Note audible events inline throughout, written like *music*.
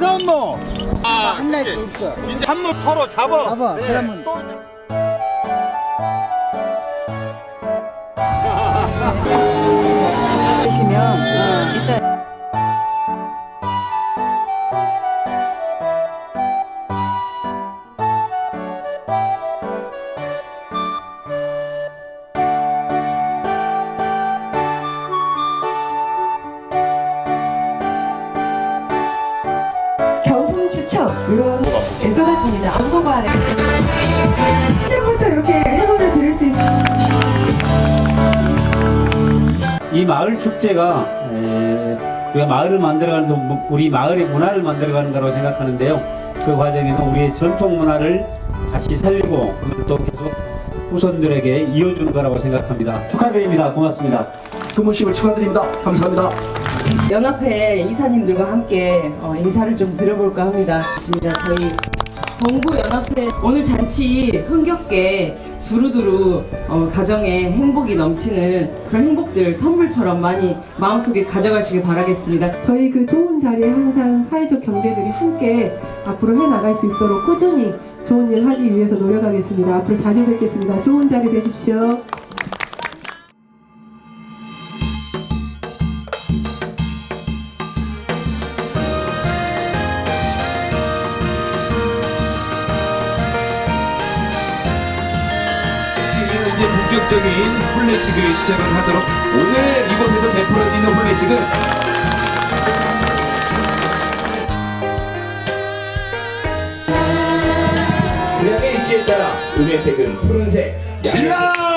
한모 아, 한날 이렇게 없어. 이제 한모 털어 잡아. 잡아. 네. 그러면 되시면 이따 경품 추 이런 쏟아집니다. 안보고 안에 시작부터 이렇게 행운을 드릴 수 있습니다. 이 마을 축제가 에, 우리가 마을을 만들어가는 동- 우리 마을의 문화를 만들어가는 거라고 생각하는데요. 그 과정에는 우리의 전통 문화를 다시 살리고 또 계속 후손들에게 이어주는 거라고 생각합니다. 축하드립니다. 고맙습니다. 금호식을 축하드립니다. 감사합니다. 연합회 이사님들과 함께 어, 인사를 좀 드려볼까 합니다. 저희 동구 연합회 오늘 잔치 흥겹게 두루두루 어, 가정에 행복이 넘치는 그런 행복들 선물처럼 많이 마음속에 가져가시길 바라겠습니다. 저희 그 좋은 자리에 항상 사회적 경제들이 함께 앞으로 해나갈 수 있도록 꾸준히 좋은 일 하기 위해서 노력하겠습니다. 앞으로 자주 뵙겠습니다. 좋은 자리 되십시오. 이제 본격적인 플래식을 시작을 하도록 오늘 이곳에서 베풀어지는 플래식은 고향의 이치에 따라 음의 색은 푸른색 신랑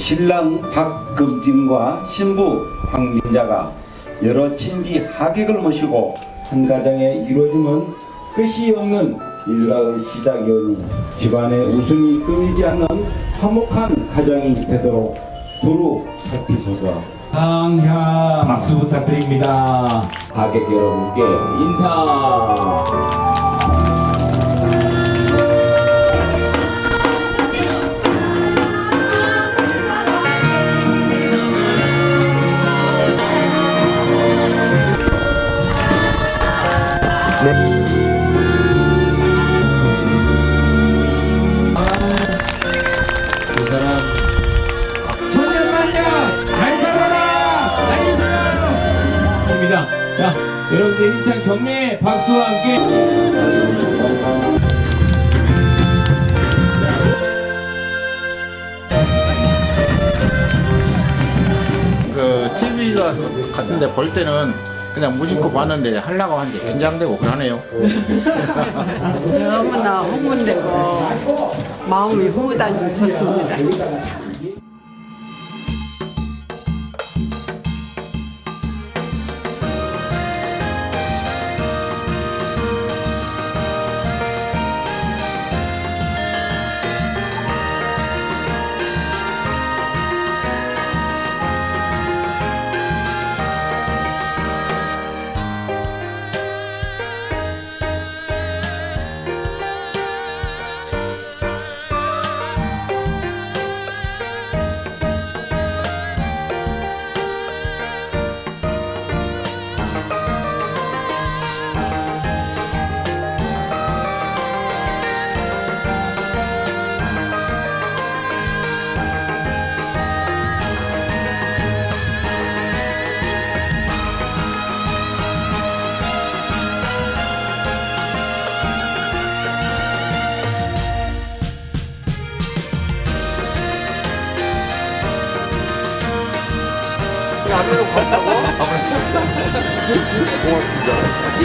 신랑 박금진과 신부 황민자가 여러 친지 하객을 모시고 한 가정에 이루어지면 끝이 없는 일가의 시작이오니 집안의 웃음이 끊이지 않는 화목한 가정이 되도록 두루 살피소서. 박수 부탁드립니다 하객 여러분께 인사 사람. 천년만년 잘 살아라! 잘 살아라 입니다. 자 여러분들 힘찬 격려의 박수와 함께. 그 TV가 같은데 볼 때는 그냥 무심코 봤는데 하려고 하는데 긴장되고 그러네요. *laughs* 너무나 흥분되고 마음이 흐뭇해졌습니다.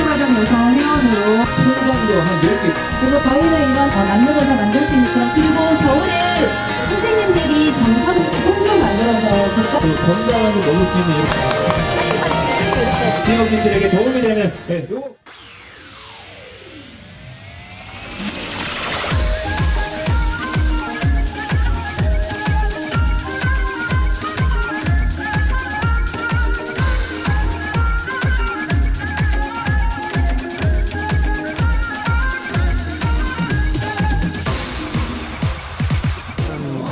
과정 여성 회원으로 통장도 한 10개. 그래서 저희는 이런 어, 남녀노소 만들 수 있는 그런 그리고 겨울에 선생님들이 정상 손수 만들어서 그 그 건강하게 먹을 수 있는 이런 지역민들에게 도움이 되는 네, 요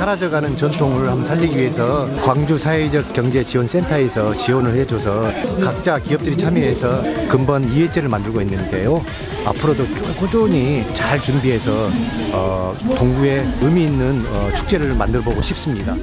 사라져가는 전통을 한번 살리기 위해서 광주 사회적 경제 지원 센터에서 지원을 해줘서 각자 기업들이 참여해서 근본 2회째를 만들고 있는데요. 앞으로도 쭉 꾸준히 잘 준비해서 어, 동구에 의미 있는 어, 축제를 만들어 보고 싶습니다.